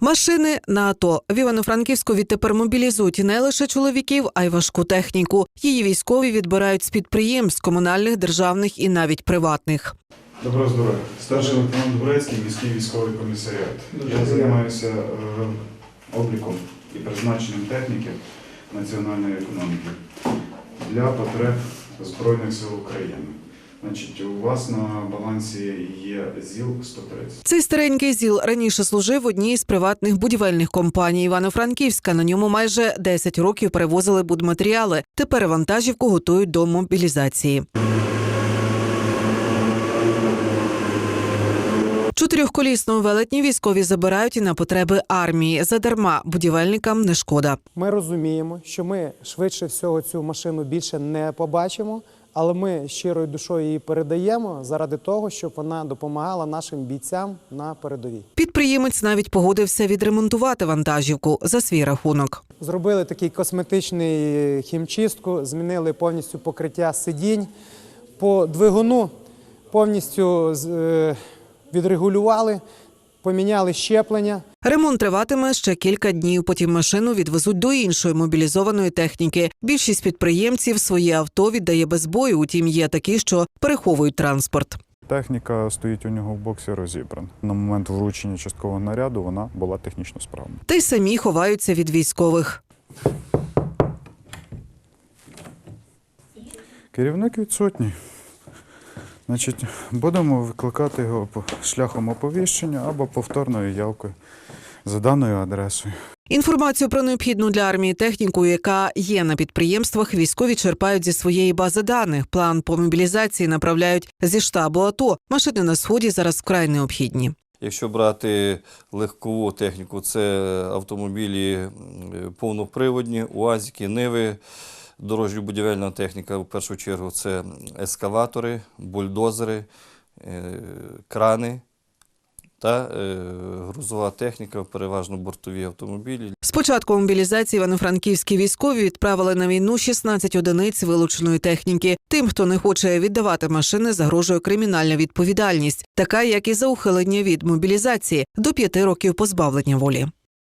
Машини на АТО в Івано-Франківську відтепер мобілізують не лише чоловіків, а й важку техніку. Її військові відбирають з підприємств комунальних, державних і навіть приватних. Доброго здоров'я. Старший лейтенант Дубрецький, міський військовий комісаріат. Я займаюся е, обліком і призначенням техніки національної економіки для потреб Збройних сил України. Значить, у вас на балансі є ЗІЛ-130. Цей старенький ЗІЛ раніше служив в одній з приватних будівельних компаній Івано-Франківська. На ньому майже 10 років перевозили будматеріали. Тепер вантажівку готують до мобілізації. Чотирьохколісну велетні військові забирають і на потреби армії. Задарма будівельникам не шкода. Ми розуміємо, що ми швидше всього цю машину більше не побачимо, але ми щирою душою її передаємо заради того, щоб вона допомагала нашим бійцям на передовій. Підприємець навіть погодився відремонтувати вантажівку за свій рахунок. Зробили такий косметичний хімчистку, змінили повністю покриття сидінь. По двигуну повністю е, відрегулювали, поміняли щеплення. Ремонт триватиме ще кілька днів. Потім машину відвезуть до іншої мобілізованої техніки. Більшість підприємців свої авто віддає без бою. Утім, є такі, що переховують транспорт. Техніка стоїть у нього в боксі розібрана. На момент вручення часткового наряду вона була технічно справна. Та й самі ховаються від військових. Керівник відсутній. Значить, будемо викликати його шляхом оповіщення або повторною явкою за даною адресою. Інформацію про необхідну для армії техніку, яка є на підприємствах, військові черпають зі своєї бази даних. План по мобілізації направляють зі штабу АТО. Машини на сході зараз вкрай необхідні. Якщо брати легкову техніку, це автомобілі повноприводні, УАЗики, Ниви, дорожньо-будівельна техніка, в першу чергу, це ескаватори, бульдозери, е, крани та е, грузова техніка, переважно бортові автомобілі. З початку мобілізації івано-франківські військові відправили на війну 16 одиниць вилученої техніки. Тим, хто не хоче віддавати машини, загрожує кримінальна відповідальність, така як і за ухилення від мобілізації до п'яти років позбавлення волі.